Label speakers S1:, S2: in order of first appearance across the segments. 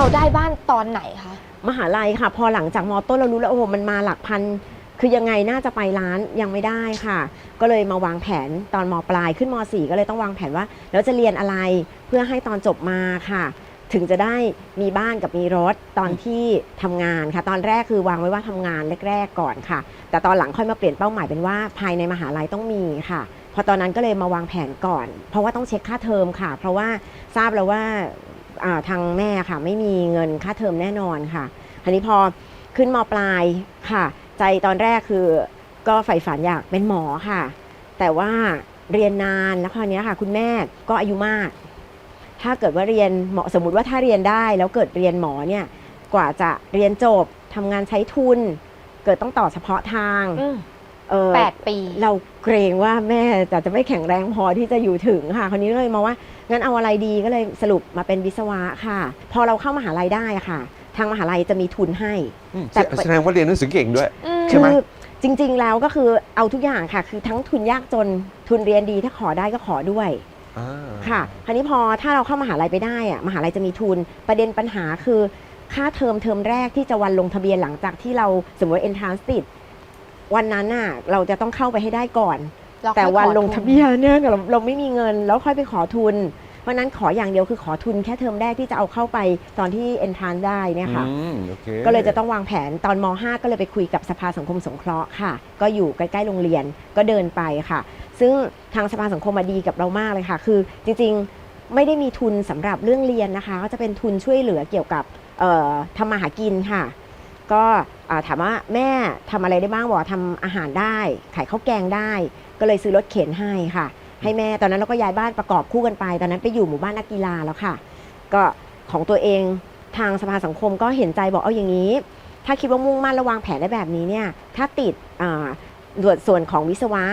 S1: เราได้บ้านตอนไหนคะ
S2: มหาลัยค่ะ พอหลังจากมอต้นเรารู้แล้วโอ้โหมันมาหลักพัน คือยังไงน่าจะไปร้านยังไม่ได้ค่ะ ก็เลยมาวางแผนตอนมปลายขึ้นมสี่ก็เลยต้องวางแผนว่า แล้วจะเรียนอะไรเพื่อให้ตอนจบมาค่ะ ถึงจะได้มีบ้านกับมีรถตอนที่ทำงานค่ะ ตอนแรกคือวางไว้ว่าทำงานแรกๆก่อนค่ะ แต่ตอนหลังค่อยมาเปลี่ยนเป้าหมายเป็นว่าภายในมหาลัยต้องมีค่ะพอตอนนั้นก็เลยมาวางแผนก่อน เพราะว่าต้องเช็คค่าเทอมค่ะ เพราะว่าทราบแล้วว่าอ่า ทางแม่ค่ะ ไม่มีเงินค่าเทอมแน่นอนค่ะทีนี้พอขึ้นมปลายค่ะ ใจตอนแรกคือก็ใฝ่ฝันอยากเป็นหมอค่ะ แต่ว่าเรียนนานแล้วคราวนี้ค่ะ คุณแม่ก็อายุมาก ถ้าเกิดว่าเรียนหมอสมมติว่าถ้าเรียนได้ แล้วเกิดเรียนหมอเนี่ยกว่าจะเรียนจบทำงานใช้ทุน เกิดต้องต่อเฉพาะทาง เออ
S1: แปดปี
S2: เราเกรงว่าแม่จะจะไม่แข็งแรงพอที่จะอยู่ถึงค่ะคราวนี้เลยมองว่างั้นเอาอะไรดีก็เลยสรุปมาเป็นวิศวะค่ะ พอเราเข้ามหาลัยได้อะค่ะ ทางมหาลัยจะมีทุนให้
S3: อืม
S2: แต่
S3: แสดงว่าเรียนหนังสือเก่งด้วย
S1: อืม
S3: ใช่ไหม
S2: คือจริง ๆ แล้วก็คือเอาทุกอย่างค่ะ คือทั้งทุนยากจนทุนเรียนดีถ้าขอได้ก็ขอด้วย
S3: อ่า
S2: ค่ะคราวนี้พอถ้าเราเข้ามหาลัยไปได้อะมหาลัยจะมีทุน ประเด็นปัญหาคือ ค่าเทอมเทอมแรกที่จะวันลงทะเบียนหลังจากที่เราสมมติว่า entrance ติด วันนั้นน่ะเราจะต้องเข้าไปให้ได้ก่อน
S1: เรา
S2: แต่
S1: ค่อย
S2: วัน
S1: ขอ
S2: ลง
S1: ทุ
S2: ทะเบียนเนี่ยเราเราไม่มีเงินแล้วค่อยไปขอทุน เพราะฉะนั้นขออย่างเดียวคือขอทุนแค่เทอมแรกที่จะเอาเข้าไปตอนที่ entrance ได้เนี่ยค่ะ
S3: อืมโอเค
S2: ก็เลยจะต้องวางแผนตอนม .5 ก็เลยไปคุยกับสภาสังคมสงเคราะห์ค่ะ ก็อยู่ใกล้ๆโรงเรียนก็เดินไปค่ะ ซึ่งทางสภาสังคมมาดีกับเรามากเลยค่ะ คือจริงๆไม่ได้มีทุนสำหรับเรื่องเรียนนะคะ ก็จะเป็นทุนช่วยเหลือเกี่ยวกับเอ่อทำมาหากินค่ะ ก็อ่าถามว่าแม่ทำอะไรได้บ้างบอกว่าทำอาหารได้ ขายข้าวแกงได้ ก็เลยซื้อรถเข็นให้ค่ะ ให้แม่ตอนนั้นเราก็ย้ายบ้านประกอบคู่กันไป ตอนนั้นไปอยู่หมู่บ้านนักกีฬาแล้วค่ะ ก็ของตัวเองทางสภาสังคมก็เห็นใจบอกเอาอย่างนี้ ถ้าคิดว่ามุ่งมั่นและวางแผนได้แบบนี้เนี่ยถ้าติดอ่าส่วนส่วนของวิศวะ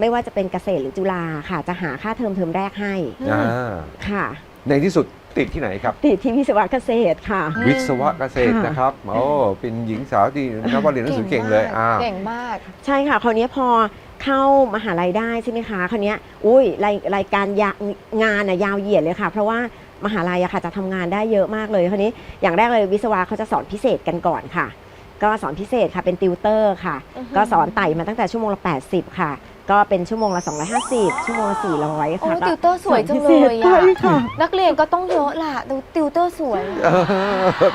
S2: ไม่ว่าจะเป็นเกษตรหรือจุฬาค่ะ จะหาค่าเทอมเทอมแรกให้
S3: อ่า
S2: ค่ะ
S3: ในที่สุดติดที่ไหนครับ
S2: ติดที่วิศวะเกษตรค่ะ
S1: อืม
S3: วิศวะเกษตร
S2: ค่ะ
S3: นะครับโอ้เป็นหญิงสาวที่นะครับว่าเรียนหนังสือเก่งเลยอ่า
S1: เก่งมาก
S2: ใช่ค่ะคราวนี้พอเข้ามหาลัยได้ใช่ไหมคะคราวนี้อุ้ยรายรายการยางานอะยาวเหยียดเลยค่ะ เพราะว่ามหาลัยอะค่ะจะทำงานได้เยอะมากเลยคราวนี้อย่างแรกเลยวิศวะเขาจะสอนพิเศษกันก่อนค่ะ ก็สอนพิเศษค่ะเป็นติวเตอร์ค่ะ
S1: อือฮึ
S2: ก็สอนไต่มาตั้งแต่ชั่วโมงละ80 ค่ะ ก็เป็นชั่วโมงละ 250 ชั่วโมงละ400
S1: โอ้
S2: ค่ะ
S1: ติวเตอร์สวยจังเลย
S2: สอนพิเศษ
S1: อะ
S2: ใช่ค่ะ
S1: นักเรียนก็ต้องเยอะล่ะดูติวเตอร์สวย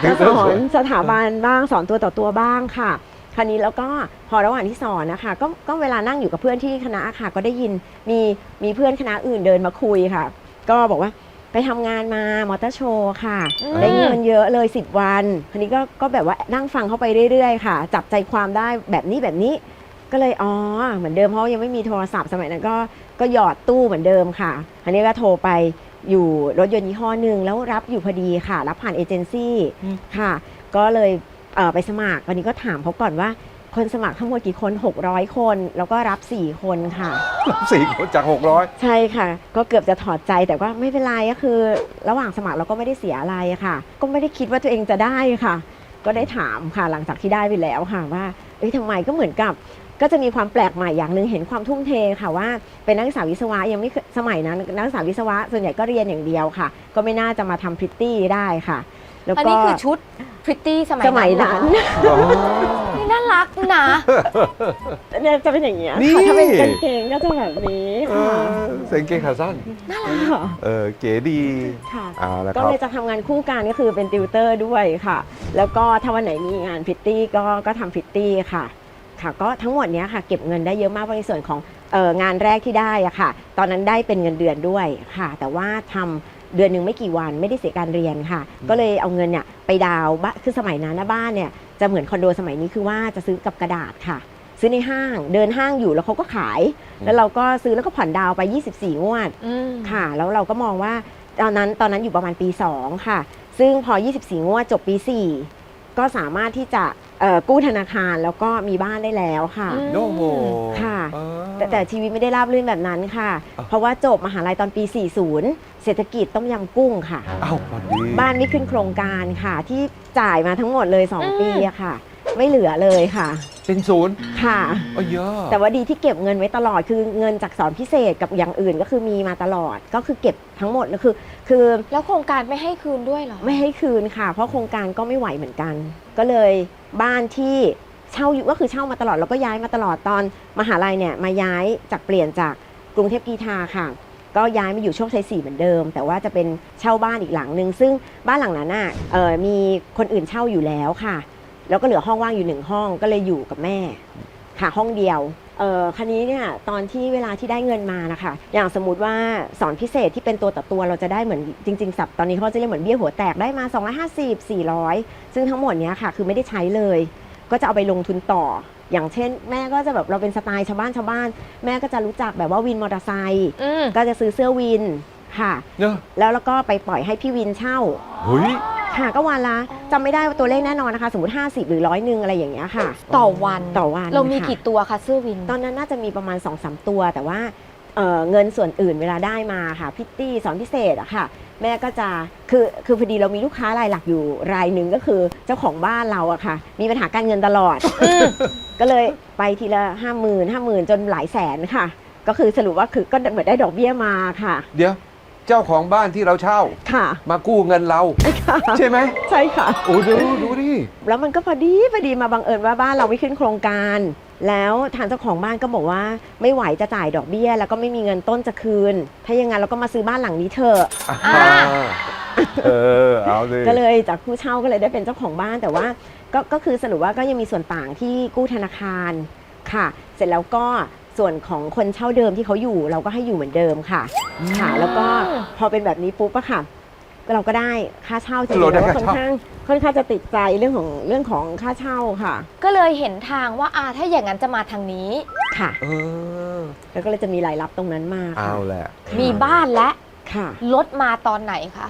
S2: ก็สอนสถาบันบ้างสอนตัวต่อตัวบ้างค่ะ คราวนี้แล้วก็พอระหว่างที่สอนนะคะก็ก็เวลานั่งอยู่กับเพื่อนที่คณะค่ะก็ได้ยินมีมีเพื่อนคณะอื่นเดินมาคุยค่ะ ก็บอกว่าไปทำงานมามอเตอร์โชว์ค่ะ
S1: อืม
S2: ได้เงินเยอะเลย 10 วัน คราวนี้ก็ก็แบบว่านั่งฟังเข้าไปเรื่อยๆ ค่ะ จับใจความได้แบบนี้แบบนี้ ก็เลยอ๋อเหมือนเดิมเพราะยังไม่มีโทรศัพท์สมัยนั้นก็ก็หยอดตู้เหมือนเดิมค่ะ อันนี้ก็โทรไปอยู่รถยนต์ยี่ห้อหนึ่งแล้วรับอยู่พอดีค่ะ รับผ่านเอเจนซี่
S3: อืม
S2: ค่ะ ก็เลยเอ่อไปสมัครวันนี้ก็ถามเขาก่อนว่าคนสมัครทั้งหมดกี่คน 600 คน แล้วก็รับ 4 คนค่ะ
S3: สี่คนจากหกร้อย
S2: ใช่ค่ะ ก็เกือบจะถอดใจแต่ว่าไม่เป็นไรก็คือ ระหว่างสมัครเราก็ไม่ได้เสียอะไรค่ะ ก็ไม่ได้คิดว่าตัวเองจะได้ค่ะ ก็ได้ถามค่ะหลังจากที่ได้ไปแล้วค่ะว่า เอ้ยทำไมก็เหมือนกับก็จะมีความแปลกใหม่อย่างหนึ่งเห็นความทุ่มเทค่ะว่าเป็นนักศึกษาวิศวะยังไม่สมัยนั้นนักศึกษาวิศวะส่วนใหญ่ก็เรียนอย่างเดียวค่ะ ก็ไม่น่าจะมาทำพริตตี้ได้ค่ะ แล้ว
S1: อัน
S2: ก็
S1: นี้คือชุดพริตตี้สมัย
S2: สมัยนั้น
S1: เหรอนี่น่ารักนะ
S2: เนี่ยจะเป็นอย่างเงี้ย
S3: นี่
S2: ค่ะถ้าเป็นกางเกงก็จะแบบนี้
S3: เอ
S2: ค่ะ
S3: อใส่กางเกงขาสั้น
S2: ค่ะ
S3: เออเก๋ดี
S2: ค่ะ
S3: เอ่าแล้วค
S2: ก็
S3: รับ
S2: เลยจะทำงานคู่กันก็คือเป็นติวเตอร์ด้วยค่ะ แล้วก็ถ้าวันไหนมีงานพริตตี้ก็ก็ทำพริตตี้ค่ะ ค่ะ ก็ทั้งหมดเนี้ยค่ะ เก็บเงินได้เยอะมากเพราะในส่วนของเอองานแรกที่ได้อะค่ะ ตอนนั้นได้เป็นเงินเดือนด้วยค่ะ แต่ว่าทำ เดือนหนึ่งไม่กี่วันไม่ได้เสียการเรียนค่ะ ก็เลยเอาเงินเนี่ยไปดาวน์บ้านคือสมัยนั้นนะบ้านเนี่ยจะเหมือนคอนโดสมัยนี้คือว่าจะซื้อกับกระดาษค่ะ ซื้อในห้างเดินห้างอยู่แล้วเขาก็ขาย แล้วเราก็ซื้อแล้วก็ผ่อนดาวน์ไป 24 งวด
S1: อืม
S2: ค่ะ แล้วเราก็มองว่าตอนนั้นตอนนั้นอยู่ประมาณปี 2 ค่ะ ซึ่งพอ 24 งวดจบปี 4 ก็สามารถที่จะเอ่อกู้ธนาคารแล้วก็มีบ้านได้แล้วค่ะ
S1: อืม
S3: โอ้โห
S2: ค่ะ
S3: เออ
S2: แต่แต่ชีวิตไม่ได้ราบรื่นแบบนั้นค่ะ
S3: อะ
S2: เพราะว่าจบมหาลัยตอนปี 40 เศรษฐกิจต้มยำกุ้งค่ะ
S3: เอ้าพอดี
S2: บ้านไม่ขึ้นโครงการค่ะ ที่จ่ายมาทั้งหมดเลย
S1: อืม
S2: 2 ปีอะค่ะ ไม่เหลือเลยค่ะ
S3: เป็นศูนย์
S2: ค่ะ
S3: เอ้ยเยอะ
S2: แต่ว่าดีที่เก็บเงินไว้ตลอดคือเงินจากสอนพิเศษกับอย่างอื่นก็คือมีมาตลอดก็คือเก็บทั้งหมดก็คือคือ
S1: แล้วโครงการไม่ให้คืนด้วยเหรอ
S2: ไม่ให้คืนค่ะ เพราะโครงการก็ไม่ไหวเหมือนกัน ก็เลยบ้านที่ เช่าอยู่ก็คือเช่ามาตลอดแล้วก็ย้ายมาตลอดตอนมหาลัยเนี่ยมาย้ายจากเปลี่ยนจากกรุงเทพกีทาค่ะ ก็ย้ายมาอยู่โชคชัยสี่เหมือนเดิม แต่ว่าจะเป็นเช่าบ้านอีกหลังหนึ่งซึ่งบ้านหลังนั้นน่ะมีคนอื่นเช่าอยู่แล้วค่ะ แล้วก็เหลือห้องว่างอยู่หนึ่งห้องก็เลยอยู่กับแม่ค่ะห้องเดียวเออคันนี้เนี่ยตอนที่เวลาที่ได้เงินมานะคะอย่างสมมติว่าสอนพิเศษที่เป็นตัวต่อตัวเราจะได้เหมือนจริงๆสับตอนนี้เขาจะเรียกเหมือนเบี้ยหัวแตกได้มา 250 400 ซึ่งทั้งหมดเนี้ยค่ะ คือไม่ได้ใช้เลย ก็จะเอาไปลงทุนต่อ อย่างเช่น แม่ก็จะแบบเราเป็นสไตล์ชาวบ้านชาวบ้าน แม่ก็จะรู้จักแบบว่าวินมอเตอร์ไซค์
S1: อืม
S2: ก็จะซื้อเสื้อวินค่ะ
S3: เนอะ
S2: แล้วแล้วก็ไปปล่อยให้พี่วินเช่า
S3: เฮ้ย
S2: ค่ะก็วันละจำไม่ได้ว่าตัวเลขแน่นอนนะคะ สมมติ 50 หรือร้อยหนึ่งอะไรอย่างเงี้ยค่ะ
S1: ต่อวัน
S2: ต่อวัน
S1: เรามี
S2: ค่ะ
S1: กี่ตัวคะเสื้อวิน
S2: ตอนนั้นน่าจะมีประมาณ2อสตัว แต่ว่า เอ่อเงินส่วนอื่นเวลาได้มาค่ะพิตตี้สอนพิเศษอะค่ะ แม่ก็จะคือคือพอดีเรามีลูกค้ารายหลักอยู่รายหนึ่งก็คือเจ้าของบ้านเราอะค่ะ มีปัญหาการเงินตลอด ก็เลยไปทีละห้าหมื่นห้าหมื่นจนหลายแสนค่ะ ก็คือสรุปว่าคือก็เหมือนได้ดอกเบี้ยมาค่ะ
S3: เดี๋ยว เจ้าของบ้านที่เราเช่า
S2: ค่ะ
S3: มากู้เงินเรา
S2: ค่ะ
S3: ใช่ไหม
S2: ใช่ค่ะ
S3: โอ้ดูดูดิ
S2: แล้วมันก็พอดีพอดีมาบังเอิญว่าบ้านเราไม่ขึ้นโครงการ แล้วทางเจ้าของบ้านก็บอกว่าไม่ไหวจะจ่ายดอกเบี้ย แล้วก็ไม่มีเงินต้นจะคืน ถ้าอย่างนั้นเราก็มาซื้อบ้านหลังนี้เถอะ
S1: อ่า
S3: เออเอาเลย
S2: ก็เลยจากผู้เช่าก็เลยได้เป็นเจ้าของบ้านแต่ว่าก็ก็คือสรุปว่าก็ยังมีส่วนต่างที่กู้ธนาคารค่ะ เสร็จแล้วก็ส่วนของคนเช่าเดิมที่เขาอยู่ เราก็ให้อยู่เหมือนเดิมค่ะ ค่ะ แล้วก็พอเป็นแบบนี้ปุ๊บอะค่ะ เราก็ได้ค่าเช่าจริงๆ
S3: เราได้
S2: แล้ว
S3: ค่า
S2: ค่อน
S3: เช่า
S2: ข้างค่อนข้างจะติดใจเรื่องของเรื่องของค่าเช่าค่ะ
S1: ก็เลยเห็นทางว่าอ่าถ้าอย่างนั้นจะมาทางนี้
S2: ค่ะ
S3: เออ
S2: แล้วก็เลยจะมีรายรับตรงนั้นมาค่ะ
S3: เอาแหละ
S1: มีบ้านและ
S2: ค่ะ
S1: รถมาตอนไหนคะ